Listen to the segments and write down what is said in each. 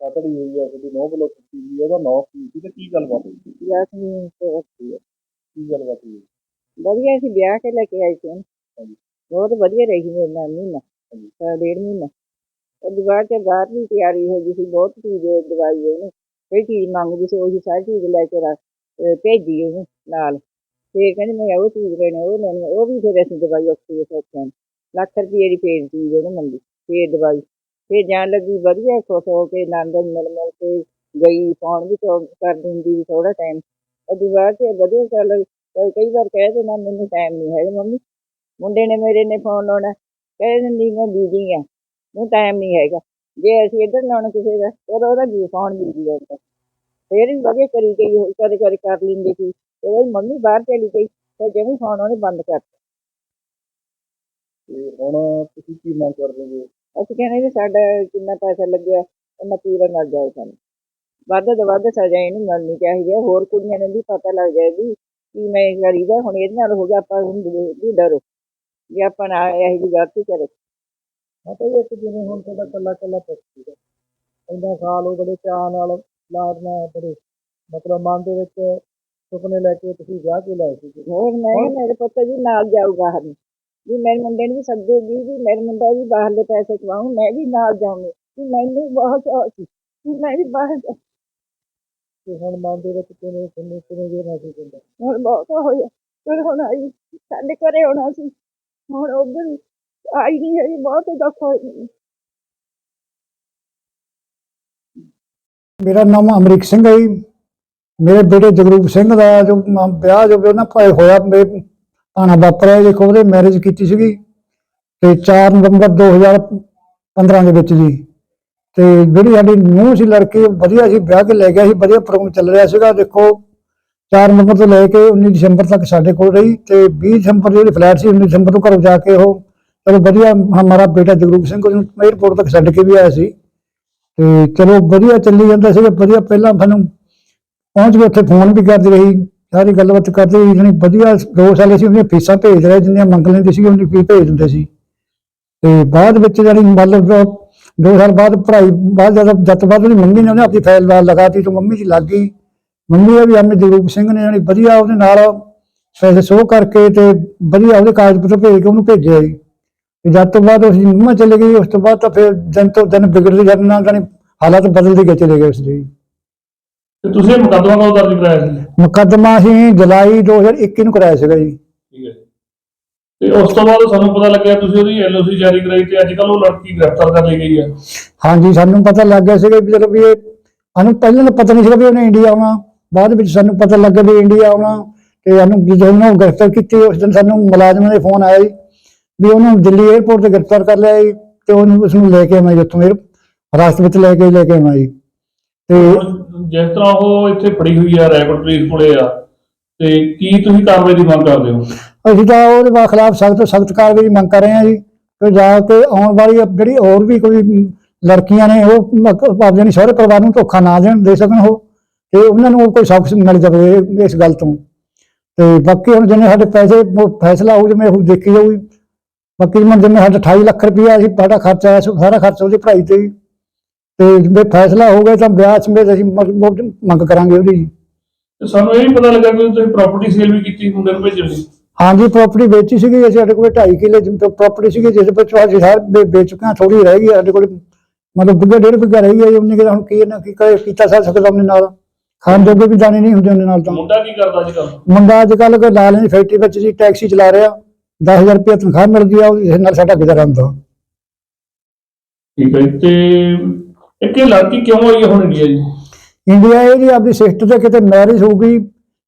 ਕਤੜੀ ਹੋਈ ਆ ਤੁਹਾਡੀ ਨੌ ਵੱਲੋਂ ਕੀਤੀ ਗਈ ਉਹਦਾ ਨਾਂ ਕੀ ਸੀ ਤੇ ਕੀ ਗੱਲਬਾਤ ਹੋਈ ਸੀ? ਯਾਸਮੀਨ ਤੋਂ ਉੱਠੀ ਹੈ। ਕੀ ਗੱਲਬਾਤ ਹੋਈ ਵਧੀਆ ਸੀ ਵਿਆਹ ਕੇ ਲੈ ਕੇ ਆਈ ਸੀ ਉਹਨੂੰ। ਹਾਂਜੀ। ਬਹੁਤ ਵਧੀਆ ਰਹੀ ਮੇਰੇ ਨਾਲ ਮਹੀਨਾ ਹਾਂਜੀ। ਸਾਲ ਡੇਢ ਮਹੀਨਾ ਉਹ ਦੁਬਾਰਾ ਤੇ ਬਾਹਰ ਦੀ ਤਿਆਰੀ ਹੋ ਗਈ ਸੀ ਬਹੁਤ ਚੀਜ਼ ਦਵਾਈ ਉਹਨੂੰ ਕੋਈ ਚੀਜ਼ ਮੰਗਦੀ ਸੀ ਉਹੀ ਸਾਰੀ ਚੀਜ਼ ਲੈ ਕੇ ਰੱਖ ਅਹ ਭੇਜੀ ਉਹਨੂੰ ਨਾਲ ਤੇ ਕਹਿੰਦੀ ਮੈਂ ਉਹ ਚੀਜ਼ ਲੈਣੀ ਉਹ ਲੈਣੀ ਉਹ ਵੀ ਫਿਰ ਅਸੀਂ ਦਵਾਈ ਉੱਥੇ ਸੋਚਿਆ ਲੱਖ ਰੁਪਏ ਦੀ ਫੇਰ ਚੀਜ਼ ਉਹਨੂੰ ਮੰਗੀ ਫੇਰ ਦਵਾਈ ਫਿਰ ਜਾਣ ਲੱਗੀ, ਵਧੀਆ ਖੁਸ਼ ਹੋ ਕੇ, ਆਨੰਦ ਮਿਲ ਮਿਲ ਕੇ ਗਈ ਫੋਨ ਵੀ ਕਰ ਕਰ ਦਿੰਦੀ ਸੀ ਥੋੜਾ ਟਾਈਮ ਉਹ ਦੁਬਾਰਾ ਤੇ ਵਧੀਆ ਚੱਲ ਕਈ ਵਾਰ ਕਹਿ ਦੇਣਾ ਮੈਨੂੰ ਟਾਈਮ ਨਹੀਂ ਹੈਗਾ ਮੰਮੀ। ਮੁੰਡੇ ਨੇ ਮੇਰੇ ਨੇ ਫੋਨ ਲਾਉਣਾ, ਕਹਿ ਦਿੰਦੀ, ਮੈਂ ਬੀਜੀ ਆ, ਮੈਨੂੰ ਟਾਈਮ ਨਹੀਂ ਹੈਗਾ। ਜੇ ਅਸੀਂ ਇੱਧਰ ਲਾਉਣਾ ਕਿਸੇ ਦਾ, ਫਿਰ ਉਹਦਾ ਵੀ ਫੋਨ ਬੀਜੀ ਆਉਂਦਾ? ਫਿਰ ਵੀ ਵਧੀਆ ਕਰੀ ਗਈ, ਉਹ ਕਦੇ ਕਦੇ ਕਰ ਲੈਂਦੀ ਸੀ। ਉਹਦੀ ਮੰਮੀ ਬਾਹਰ ਚਲੀ ਗਈ ਤੇ ਜਿਵੇਂ ਫੋਨ ਉਹਨੇ ਬੰਦ ਕਰਤਾ। ਤੇ ਹੁਣ ਤੁਸੀਂ ਕੀ ਮੰਗ ਕਰਦੇ ਹੋ? ਅਸੀਂ ਕਹਿੰਦੇ ਵੀ ਸਾਡਾ ਕਿੰਨਾ ਪੈਸਾ ਲੱਗਿਆ ਉਹਨਾਂ ਪੂਰਾ ਮਿਲ ਜਾਏ ਸਾਨੂੰ ਵੱਧ ਤੋਂ ਵੱਧ ਸਜ਼ਾ ਇਹਨੂੰ ਮਿਲਣੀ ਚਾਹੀਦੀ ਹੈ। ਹੋਰ ਕੁੜੀਆਂ ਨੂੰ ਵੀ ਪਤਾ ਲੱਗ ਜਾਏ ਵੀ ਕੀ ਮੈਂ ਕਰੀਦਾ ਹੁਣ ਇਹਦੇ ਨਾਲ ਹੋ ਗਿਆ ਆਪਾਂ ਹੁਣ ਵੀ ਡਰੋ। ਜੇ ਆਪਾਂ ਨਾ ਇਹੋ ਜਿਹੀ ਗਲਤੀ ਕਰੇ। ਹਾਂ ਤਾਂ ਇੱਕ ਜਿਵੇਂ ਹੁਣ ਤੁਹਾਡਾ ਕੱਲਾ ਕੱਲਾ ਪੁੱਤ ਸੀਗਾ ਇੰਨਾ ਸਾਲ ਉਹ ਬੜੇ ਚਾਅ ਨਾਲ ਲਾਡਨਾ ਬੜੇ। ਮਤਲਬ ਮਨ ਦੇ ਵਿੱਚ ਸੁਪਨੇ ਲੈ ਕੇ ਤੁਸੀਂ ਵਿਆਹ ਕੇ ਲਾਏ ਸੀ। ਹੋਰ ਮੈਂ ਮੇਰੇ ਪੁੱਤ ਜੀ ਨਾਲ ਜਾਊਗਾ ਹਨ ਵੀ ਮੇਰੇ ਮੁੰਡੇ ਨੂੰ ਵੀ ਸੱਦੂਗੀ ਵੀ ਮੇਰੇ ਮੁੰਡਾ ਵੀ ਬਾਹਰਲੇ ਪੈਸੇ ਕਮਾਉਂ ਮੈਂ ਵੀ ਨਾਲ ਜਾਊਂਗੀ। ਵੀ ਮੈਨੂੰ ਬਹੁਤ ਚਾਅ ਸੀ। ਵੀ ਮੈਂ ਵੀ ਬਾਹਰ ਜਾ- ਤੇ ਹੁਣ ਮਨ ਦੇ ਵਿੱਚ ਕਿਵੇਂ ਕਿੰਨੇ ਕਿਵੇਂ ਜੇ ਮਹਿਸੂਸ ਹੁੰਦਾ ਹੁਣ ਬਹੁਤ ਹੋਇਆ ਫਿਰ ਹੁਣ ਆਈ। ਸਾਡੇ ਘਰੇ ਆਉਣਾ ਸੀ। ਹੁਣ ਉਧਰ ਆਈ ਨਹੀਂ ਹੈ ਬਹੁਤ ਦੁੱਖ ਹੋਇਆ ਮੈਨੂੰ। ਮੇਰਾ ਨਾਮ ਅਮਰੀਕ ਸਿੰਘ ਹੈ ਜੀ। ਮੇਰੇ ਬੇਟੇ ਜਗਰੂਪ ਸਿੰਘ ਦਾ ਜੋ ਮ- ਵਿਆਹ ਜੋ ਉਹਨਾਂ ਭਾਈ ਹੋਇਆ ਮੇਰੇ ਭਾਣਾ ਵਾਪਰਿਆ ਦੇਖੋ ਉਹਦੇ ਮੈਰਿਜ ਕੀਤੀ ਸੀਗੀ ਤੇ 4 ਨਵੰਬਰ 2015 ਦੇ ਵਿੱਚ ਜੀ। ਤੇ ਜਿਹੜੀ ਸਾਡੀ ਨੂੰਹ ਸੀ, ਲੜਕੀ, ਵਧੀਆ ਸੀ, ਵਿਆਹ ਕੇ ਲੈ ਗਿਆ ਸੀ, ਵਧੀਆ ਪ੍ਰੋਗਰਾਮ ਚੱਲ ਰਿਹਾ ਸੀਗਾ। ਦੇਖੋ 4 ਨਵੰਬਰ ਤੋਂ ਲੈ ਕੇ 19 ਦਸੰਬਰ ਤੱਕ ਸਾਡੇ ਕੋਲ ਰਹੀ ਤੇ 20 ਦਸੰਬਰ ਦੀ ਜਿਹੜੀ ਫਲੈਟ ਸੀ 19 ਦਸੰਬਰ ਤੋਂ ਘਰੋਂ ਜਾ ਕੇ ਉਹ ਚਲੋ ਵਧੀਆ ਹਮਾਰਾ ਬੇਟਾ ਜਗਰੂਪ ਸਿੰਘ ਉਹਨੂੰ 에ਅਰਪੋਰਟ ਤੱਕ ਛੱਡ ਕੇ ਵੀ ਆਇਆ ਸੀ। ਤੇ ਚਲੋ ਵਧੀਆ ਚੱਲੀ ਜਾਂਦਾ ਸੀਗਾ, ਵਧੀਆ ਪਹਿਲਾਂ ਸਾਨੂੰ ਪਹੁੰਚ ਕੇ ਉੱਥੇ ਫੋਨ ਵੀ ਕਰਦੀ ਰਹੀ। ਸਾਰੀ ਗੱਲਬਾਤ ਕਰਦੇ ਰਹੀ ਜਾਣੀ ਵਧੀਆ ਦੋ ਸਾਲ ਸੀ, ਉਹਦੀਆਂ ਫੀਸਾਂ ਭੇਜ ਰਹੇ ਜਿੰਨੀਆਂ ਮੰਗ ਲੈਂਦੇ ਸੀ, ਉਹਦੀ ਫੀਸ ਭੇਜ ਦਿੰਦੇ ਸੀ। ਤੇ ਬਾਅਦ ਵਿੱਚ ਜਾਣੀ ਮਤਲਬ ਦੋ ਸਾਲ ਬਾਅਦ ਪੜ੍ਹਾਈ, ਬਾਅਦ ਜਦ ਜਦ ਬਾਅਦ ਉਹਦੀ ਮੰਮੀ ਨੇ ਉਹਨੇ ਆਪਣੀ ਫਾਈਲ ਲਾ ਲਗਾਤੀ ਤੇ ਮੰਮੀ ਜੀ ਲੱਗ ਗਈ। ਮੰਮੀ ਦਾ ਵੀ ਆਪਣੇ ਜਗਰੂਪ ਸਿੰਘ ਨੇ ਜਾਣੀ ਵਧੀਆ ਉਹਦੇ ਨਾਲ ਪੈਸੇ ਸੋਹ ਕਰਕੇ ਤੇ ਵਧੀਆ ਉਹਦੇ ਕਾਗਜ਼ ਪੱਤਰ ਭੇਜ ਕੇ ਉਹਨੂੰ ਭੇਜਿਆ ਜੀ। ਤੇ ਜਦ ਤੋਂ ਬਾਅਦ ਅਸੀਂ ਮੰਮਾ ਚਲੇ ਗਈ, ਉਸ ਤੋਂ ਬਾਅਦ ਤਾਂ ਫਿਰ ਦਿਨ ਤੋਂ ਦਿਨ ਵਿਗੜਦੀ ਜਾਂਦੇ ਨਾਲ ਜਾਣੀ ਹਾਲਾਤ ਬਦਲਦੇ ਗਏ, ਚਲੇ ਗਏ ਉਸ ਦੇ ਤੇ ਤੁਸੀਂ ਇਹ ਮੁਕੱਦਮਾ ਕਦੋਂ ਦਰਜ ਕਰਾਇਆ ਸੀ? ਮੁਕੱਦਮਾ ਅਸੀਂ ਜੁਲਾਈ 2021 ਨੂੰ ਕਰਾਇਆ ਸੀਗਾ ਜੀ। ਠੀਕ ਹੈ। ਤੇ ਉਸ ਤੋਂ ਬਾਅਦ ਸਾਨੂੰ ਪਤਾ ਲੱਗਿਆ ਤੁਸੀਂ ਉਹਦੀ ਐਲਓਸੀ ਜਾਰੀ ਕਰਾਈ ਤੇ ਅੱਜ ਕੱਲ ਉਹ ਲੜਕੀ ਗ੍ਰਿਫਤਾਰ ਕਰ ਲਈ ਗਈ ਹੈ। ਹਾਂਜੀ ਸਾਨੂੰ ਪਤਾ ਲੱਗ ਗਿਆ ਸੀਗਾ ਵੀ ਚਲੋ ਵੀ ਇਹ ਸਾਨੂੰ ਪਹਿਲਾਂ ਤਾਂ ਪਤਾ ਨਹੀਂ ਸੀਗਾ ਵੀ ਉਹਨੇ ਇੰਡੀਆ ਆਉਣਾ। ਬਾਅਦ ਵਿੱਚ ਸਾਨੂੰ ਪਤਾ ਲੱਗਾ ਵੀ ਇੰਡੀਆ ਆਉਣਾ ਤੇ ਸਾਨੂੰ ਜਦੋਂ ਉਹਨੂੰ ਗ੍ਰਿਫਤਾਰ ਕੀਤੀ ਉਸ ਦਿਨ ਸਾਨੂੰ ਮੁਲਾਜ਼ਮਾਂ ਦੇ ਫੋਨ ਆਇਆ ਜੀ ਵੀ ਉਹਨੂੰ ਦਿੱਲੀ 에ਅਰਪੋਰਟ ਤੇ ਗ੍ਰਿਫਤਾਰ ਕਰ ਲਿਆ ਜੀ ਤੇ ਉਹਨੂੰ ਉਸ ਨੂੰ ਲੈ ਕੇ ਆਵਾਂ ਜਿੱਥੋਂ ਇਹ ਰਾਸਤੇ ਵਿੱਚ ਲੈ ਕੇ ਲੈ ਕੇ ਆਵਾਂ ਜੀ। ਤੇ ਜਿਸ ਤਰ੍ਹਾਂ ਉਹ ਇੱਥੇ ਫੜੀ ਹੋਈ ਆ ਰੈਕੋਰਡ ਪੁਲਿਸ ਕੋਲੇ ਆ ਤੇ ਕੀ ਤੁਸੀਂ ਕਾਰਵਾਈ ਦੀ ਮੰਗ ਕਰਦੇ ਹੋ? ਅਸੀਂ ਤਾਂ ਉਹਦੇ ਖਿਲਾਫ ਸਖਤ ਤੋਂ ਸਖਤ ਕਾਰਵਾਈ ਦੀ ਮੰਗ ਕਰ ਰਹੇ ਹਾਂ ਜੀ ਕਿ ਜਾ ਕੇ ਆਉਣ ਵਾਲੀ ਜਿਹੜੀ ਹੋਰ ਵੀ ਕੋਈ ਲੜਕੀਆਂ ਨੇ ਉਹ ਆਪਦੇ ਨਹੀਂ ਸਹੁਰੇ ਪਰਿਵਾਰ ਨੂੰ ਧੋਖਾ ਨਾ ਦੇਣ ਦੇ ਸਕਣ ਉਹ ਤੇ ਉਹਨਾਂ ਨੂੰ ਕੋਈ ਸਬਕ ਮਿਲ ਜਾਵੇ ਇਸ ਗੱਲ ਤੋਂ। ਤੇ ਬਾਕੀ ਹੁਣ ਜਿੰਨੇ ਸਾਡੇ ਪੈਸੇ ਫੈਸਲਾ ਹੋ ਜਿਵੇਂ ਉਹ ਦੇਖੀ ਜਾਊਗੀ। ਬਾਕੀ ਜਿਵੇਂ ਸਾਡਾ 28 ਲੱਖ ਰੁਪਇਆ ਅਸੀਂ ਸਾਡਾ ਖਰਚਾ ਆਇਆ ਸਾਰਾ ਖਰਚਾ ਉਹਦੀ ਪੜ੍ਹਾਈ ਤੇ ਹੀ। ਤੇ ਜਿਵੇਂ ਫੈਸਲਾ ਹੋ ਗਿਆ ਤਾਂ ਵਿਆਹ ਸਮੇਤ ਅਸੀਂ ਮ- ਉਹ ਮੰਗ ਕਰਾਂਗੇ ਉਹਦੀ। ਜੀ ਤੇ ਸਾਨੂੰ ਇਹ ਵੀ ਪਤਾ ਲੱਗਾ ਕਿ ਤੁਸੀਂ ਪ੍ਰਾਪਰਟੀ ਸੇਲ ਵੀ ਕੀਤੀ ਮੁੰਡੇ ਨੂੰ ਭੇਜਣ ਦੀ ਹਾਂਜੀ ਪ੍ਰਾਪਰਟੀ ਵੇਚੀ ਸੀਗੀ ਅਸੀਂ ਸਾਡੇ ਕੋਲ 2.5 ਕਿੱਲੇ ਪ੍ਰਾਪਰਟੀ ਸੀਗੀ ਜਿਸ ਵਿੱਚ ਅਸੀਂ ਸਾਰ ਵੇਚ ਚੁੱਕੇ ਹਾਂ ਥੋੜੀ ਰਹਿ ਗਈ ਹੈ ਸਾਡੇ ਕੋਲ ਮਤਲਬ ਬਿੱਗਾ ਡੇਢ ਬਿੱਗਾ ਰਹਿ ਗਿਆ ਉਹਨੇ ਕਿਹਾ ਹੁਣ ਕੀ ਨਾ ਕੀ ਕਰੇ ਕੀਤਾ ਸਾ ਸਕਦਾ ਆਪਣੇ ਨਾਲ। ਖਾਣ ਜੋਗੇ ਵੀ ਦਾਣੇ ਨਹੀਂ ਹੁੰਦੇ ਉਹਦੇ ਨਾਲ ਤਾਂ। ਮੁੰਡਾ ਕੀ ਕਰਦਾ ਅੱਜ ਕੱਲ ਮੁੰਡਾ ਅੱਜ ਕੱਲ ਲਾ ਲੈਣ ਫੈਕਟਰੀ ਵਿੱਚ ਜੀ ਟੈਕਸੀ ਚਲਾ ਰਿਹਾ 10000 ਰੁਪਏ ਤਨਖਾਹ ਮਿਲਦੀ ਆ ਉਹਦੇ ਨਾਲ ਸਾਡਾ ਗੁਜ਼ਾਰਾ ਹੁੰਦਾ। ਠੀਕ ਹੈ ਜੀ। ਤੇ ਇੱਕ ਇਹ ਲੜਕੀ ਕਿਉਂ ਆਈ ਹੁਣ ਇੰਡੀਆ ਜੀ? ਇੰਡੀਆ ਇਹ ਜੀ ਆਪਣੀ ਸਿਸਟਰ ਤੇ ਕਿਤੇ ਮੈਰਿਜ ਹੋ ਗਈ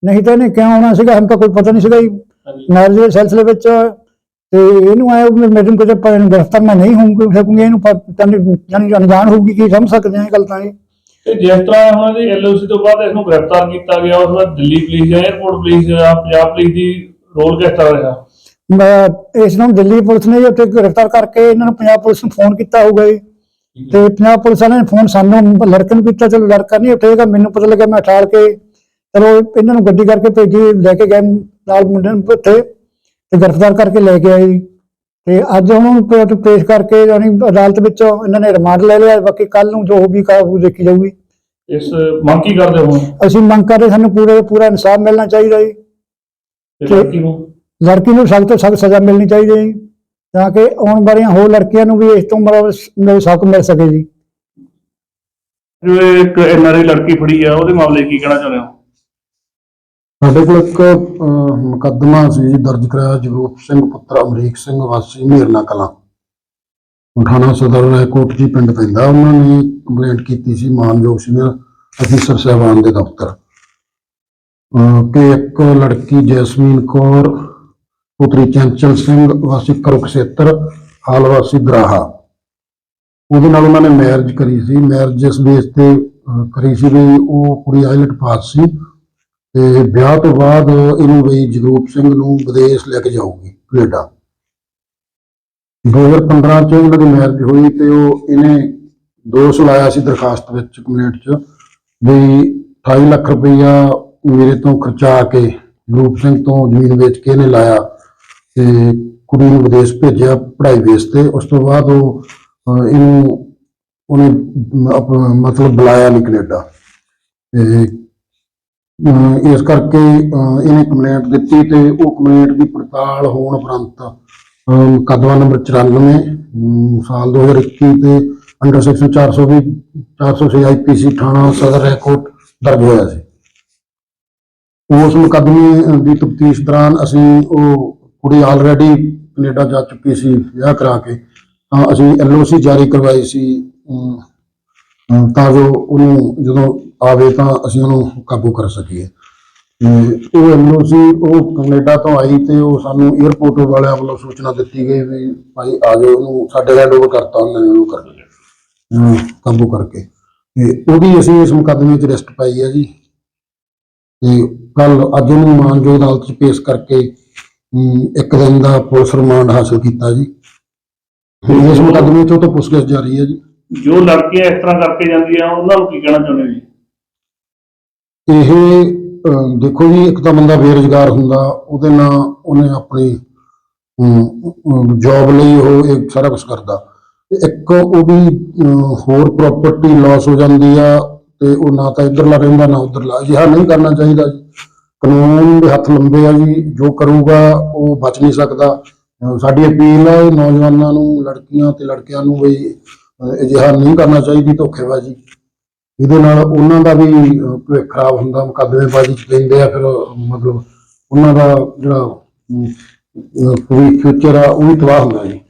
ਨਹੀਂ ਤਾਂ ਇਹਨੇ ਕਿਉਂ ਆਉਣਾ ਸੀਗਾ? ਹਮ ਤਾਂ ਕੋਈ ਪਤਾ ਨਹੀਂ ਸੀਗਾ ਮੈਰਿਜ ਦੇ ਸਿਲਸਿਲੇ ਵਿੱਚ ਤੇ ਇਹਨੂੰ ਆਇਆ ਵੀ ਮੈਨੂੰ ਕਿਤੇ ਪ- ਗ੍ਰਿਫਤਾਰ ਮੈਂ ਨਹੀਂ ਹੋਊਂਗੀ ਸਕੂੰਗੀ ਇਹਨੂੰ ਜਾਨੀ ਅਣਜਾਣ ਹੋਊਗੀ ਕੀ ਸਮਝ ਸਕਦੇ ਆ ਗੱਲ ਤਾਂ ਇਹ। ਤੇ ਜਿਸ ਤਰ੍ਹਾਂ ਹੁਣ ਇਹਦੀ ਐਲਓਸੀ ਤੋਂ ਬਾਅਦ ਇਸ ਨੂੰ ਗ੍ਰਿਫਤਾਰ ਕੀਤਾ ਗਿਆ ਉਸ ਦਾ ਦਿੱਲੀ ਪੁਲਿਸ ਜਾਂ 에ਅਰਪੋਰਟ ਪੁਲਿਸ ਜਾਂ ਪੰਜਾਬ ਪੁਲਿਸ ਦੀ ਰੋਲ ਕਿਸ ਤਰ੍ਹਾਂ ਰਿਹਾ? ਮੈਂ ਇਸ ਨੂੰ ਦਿੱਲੀ ਪੁਲਿਸ ਨੇ ਉੱਥੇ ਗ੍ਰਿਫਤਾਰ ਕਰਕੇ ਇਹਨਾਂ ਨੂੰ ਪੰਜਾਬ ਪੁਲਿਸ ਨੂੰ ਫੋਨ ਕੀਤਾ ਹੋਊਗਾ ਜੀ। ਤੇ ਪੰਜਾਬ ਪੁਲਿਸ ਵਾਲਿਆਂ ਨੇ ਫੋਨ ਸਾਨੂੰ ਲੜਕੇ ਨੂੰ ਕੀਤਾ ਚਲੋ ਲੜਕਾ ਨਹੀਂ ਉੱਠੇਗਾ ਮੈਨੂੰ ਪਤਾ ਲੱਗਿਆ ਮੈਂ ਠਾਲ ਕੇ ਚਲੋ ਇਹਨਾਂ ਨੂੰ ਗੱਡੀ ਕਰਕੇ ਭੇਜੀ ਲੈ ਕੇ ਗਏ ਨਾਲ ਮੁੰਡੇ ਨੂੰ ਉੱਥੇ ਤੇ ਗ੍ਰਿਫਤਾਰ ਕਰਕੇ ਲੈ ਕੇ ਆਏ। ਤੇ ਅੱਜ ਉਹਨਾਂ ਨੂੰ ਪੇ- ਪੇਸ਼ ਕਰਕੇ ਯਾਨੀ ਅਦਾਲਤ ਵਿੱਚੋਂ ਇਹਨਾਂ ਨੇ ਰਿਮਾਂਡ ਲੈ ਲਿਆ ਬਾਕੀ ਕੱਲ ਨੂੰ ਜੋ ਵੀ ਕਾਬੂ ਦੇਖੀ ਜਾਊਗੀ। ਇਸ ਮੰਗ ਕੀ ਕਰਦੇ ਹੋ ਅਸੀਂ ਮੰਗ ਕਰਦੇ ਸਾਨੂੰ ਪੂਰੇ ਪੂਰਾ ਇਨਸਾਫ ਮਿਲਣਾ ਚਾਹੀਦਾ ਜੀ। ਲੜਕੀ ਨੂੰ? ਲੜਕੀ ਨੂੰ ਸਖਤ ਤੋਂ ਸਖਤ ਸਜ਼ਾ ਮਿਲਣੀ ਚਾਹੀਦੀ ਹੈ ਜੀ। ਤਾਂ ਕਿ ਆਉਣ ਵਾਲੀਆਂ ਹੋਰ ਲੜਕੀਆਂ ਨੂੰ ਵੀ ਇਸ ਤੋਂ ਮਤਲਬ ਸਬਕ ਮਿਲ ਸਕੇ ਜੀ। ਜੋ ਇੱਕ ਐਨਆਰਆਈ ਲੜਕੀ ਫੜੀ ਆ ਉਹਦੇ ਮਾਮਲੇ ਕੀ ਕਹਿਣਾ ਚਾਹੁੰਦੇ ਹੋ? ਸਾਡੇ ਕੋਲ ਇੱਕ ਮੁਕੱਦਮਾ ਸੀ ਜੀ ਦਰਜ ਕਰਾਇਆ ਜਗਰੂਪ ਸਿੰਘ ਪੁੱਤਰ ਅਮਰੀਕ ਸਿੰਘ ਵਾਸੀ ਮੀਰਨਾ ਕਲਾਂ। ਥਾਣਾ ਸਦਰ ਰਾਏਕੋਟ ਜੀ ਪਿੰਡ ਪੈਂਦਾ ਉਹਨਾਂ ਨੇ ਕੰਪਲੇਂਟ ਕੀਤੀ ਸੀ ਮਾਨਯੋਗ ਸੀਨੀਅਰ ਅਫੀਸਰ ਸਾਹਿਬਾਨ ਦੇ ਦਫ਼ਤਰ। ਕਿ ਇੱਕ ਲੜਕੀ ਜੈਸਮੀਨ ਕੌਰ ਪੁੱਤਰੀ ਚੰਚਲ ਸਿੰਘ, ਵਾਸੀ ਕਰੁਕਸ਼ੇਤਰ, ਹਾਲ ਵਾਸੀ ਦਰਾਹਾ ਉਹਦੇ ਨਾਲ ਉਹਨਾਂ ਨੇ ਮੈਰਿਜ ਕਰੀ ਸੀ। ਮੈਰਿਜ ਇਸ ਬੇਸ ਤੇ ਕਰੀ ਸੀ ਵੀ ਉਹ ਕੁੜੀ ਆਇਲਟ ਪਾਸ ਸੀ ਤੇ ਵਿਆਹ ਤੋਂ ਬਾਅਦ ਇਹਨੂੰ ਬਈ ਜਗਰੂਪ ਸਿੰਘ ਨੂੰ ਵਿਦੇਸ਼ ਲੈ ਕੇ ਜਾਊਗੀ, ਕੈਨੇਡਾ। 2015 ਚ ਉਹਨਾਂ ਦੀ ਮੈਰਿਜ ਹੋਈ ਤੇ ਉਹ ਇਹਨੇ ਦੋਸ਼ ਲਾਇਆ ਸੀ ਦਰਖਾਸਤ ਵਿੱਚ ਕੰਪਲੇਂਟ ਚ ਵੀ 28 ਲੱਖ ਰੁਪਈਆ ਮੇਰੇ ਤੋਂ ਖਰਚਾ ਕੇ, ਜਗਰੂਪ ਸਿੰਘ ਤੋਂ ਜ਼ਮੀਨ ਵੇਚ ਕੇ ਇਹਨੇ ਲਾਇਆ। ਤੇ ਕੁੜੀ ਨੂੰ ਵਿਦੇਸ਼ ਭੇਜਿਆ ਪੜ੍ਹਾਈ ਬੇਸ ਤੇ। ਉਸ ਤੋਂ ਬਾਅਦ ਉਹ ਅਹ, ਇਹਨੂੰ ਉਹਨੇ ਮ- ਆਪਣਾ ਮਤਲਬ ਬੁਲਾਇਆ ਨਹੀਂ ਕੈਨੇਡਾ। ਤੇ ਅਹ ਇਸ ਕਰਕੇ ਅਹ ਇਹਨੇ ਕੰਪਲੇਂਟ ਦਿੱਤੀ ਤੇ ਉਹ ਕੰਪਲੇਂਟ ਦੀ ਪੜਤਾਲ ਹੋਣ ਉਪਰੰਤ ਅਹ ਮੁਕੱਦਮਾ ਨੰਬਰ 94 ਅਮ ਸਾਲ 2021 ਤੇ ਅੰਡਰ ਸੈਕਸ਼ਨ 420 406 ਆਈਪੀਸੀ ਥਾਣਾ ਸਦਰ ਰੈਕੋਰਡ ਦਰਜ ਹੋਇਆ ਸੀ। ਉਸ ਮੁਕੱਦਮੇ ਦੀ ਤਫਤੀਸ਼ ਦੌਰਾਨ ਅਸੀਂ ਉਹ ਕੁੜੀ ਆਲਰੇਡੀ ਕੈਨੇਡਾ ਜਾ ਚੁੱਕੀ ਸੀ ਵਿਆਹ ਕਰਾ ਕੇ। ਤਾਂ ਅਸੀਂ ਐਲਓਸੀ ਜਾਰੀ ਕਰਵਾਈ ਸੀ ਤਾਂ ਜੋ ਉਹਨੂੰ ਜਦੋਂ ਆਵੇ ਤਾਂ ਅਸੀਂ ਉਹਨੂੰ ਕਾਬੂ ਕਰ ਸਕੀਏ। ਤੇ ਉਹ ਐਮਓਸੀ ਉਹ ਕੈਨੇਡਾ ਤੋਂ ਆਈ ਤੇ ਉਹ ਸਾਨੂੰ 에어ਪੋਰਟ ਵਾਲਿਆਂ ਵੱਲੋਂ ਸੂਚਨਾ ਦਿੱਤੀ ਗਈ ਵੀ ਭਾਈ ਆ ਜਾਓ ਉਹਨੂੰ ਸਾਡੇ ਹੈਂਡਓਵਰ ਕਰਤਾ ਉਹਨਾਂ ਨੇ ਉਹਨੂੰ ਕਰ ਅਮ, ਕਾਬੂ ਕਰਕੇ। ਤੇ ਉਹਦੀ ਅਸੀਂ ਇਸ ਮੁਕੱਦਮੇ 'ਚ ਰਿਸਟ ਪਾਈ ਹੈ ਜੀ। ਤੇ ਕੱਲ ਅੱਜ ਉਹਨੂੰ ਮਾਨਯੋਗ ਅਦਾਲਤ 'ਚ ਪੇਸ਼ ਕਰਕੇ ਇੱਕ ਦਿਨ ਦਾ ਪੁਲਿਸ ਰਿਮਾਂਡ ਹਾਸਲ ਕੀਤਾ ਜੀ। ਤੇ ਇਸ ਮੁਕੱਦਮੇ ਉਹ ਤਾਂ ਪੁੱਛਗਿੱਛ ਜਾਰੀ ਹੈ ਜੀ। ਜੋ ਲੜਕੀਆਂ ਇਸ ਤਰ੍ਹਾਂ ਕਰਕੇ ਜਾਂਦੀਆਂ ਉਹਨਾਂ ਨੂੰ ਕੀ ਕਹਿਣਾ ਚਾਹੁੰਦੇ ਜੀ? ਇਹ ਦੇਖੋ ਜੀ ਇੱਕ ਤਾਂ ਬੰਦਾ ਬੇਰੁਜ਼ਗਾਰ ਹੁੰਦਾ ਉਹਦੇ ਨਾਲ ਉਹਨੇ ਆਪਣੀ ਜੌਬ ਲਈ ਉਹ ਇਹ ਸਾਰਾ ਕੁਝ ਕਰਦਾ। ਤੇ ਇੱਕ ਉਹਦੀ ਅਹ, ਹੋਰ ਪ੍ਰਾਪਰਟੀ ਲਾਸ ਹੋ ਜਾਂਦੀ ਆ ਤੇ ਉਹ ਨਾ ਤਾਂ ਇੱਧਰਲਾ ਰਹਿੰਦਾ ਨਾ ਉੱਧਰਲਾ। ਅਜਿਹਾ ਨਹੀਂ ਕਰਨਾ ਚਾਹੀਦਾ ਜੀ। ਕਾਨੂੰਨ ਦੇ ਹੱਥ ਲੰਬੇ ਆ ਜੀ, ਜੋ ਕਰੂਗਾ ਉਹ ਬਚ ਨਹੀਂ ਸਕਦਾ। ਸਾਡੀ ਅਪੀਲ ਹੈ ਨੌਜਵਾਨਾਂ ਨੂੰ, ਲੜਕੀਆਂ ਤੇ ਲੜਕਿਆਂ ਨੂੰ ਵੀ ਅਜਿਹਾ ਨਹੀਂ ਕਰਨਾ ਚਾਹੀਦੀ ਧੋਖੇਬਾਜ਼ੀ। ਇਹਦੇ ਨਾਲ ਉਹਨਾਂ ਦਾ ਵੀ ਭਵਿੱਖ ਖਰਾਬ ਹੁੰਦਾ, ਮੁਕੱਦਮੇਬਾਜ਼ੀ ਚ ਪੈਂਦੇ ਆ ਫਿਰ, ਮਤਲਬ ਉਹਨਾਂ ਦਾ ਜਿਹੜਾ ਫਿਊਚਰ ਆ, ਉਹ ਵੀ ਤਬਾਹ ਹੁੰਦਾ ਜੀ।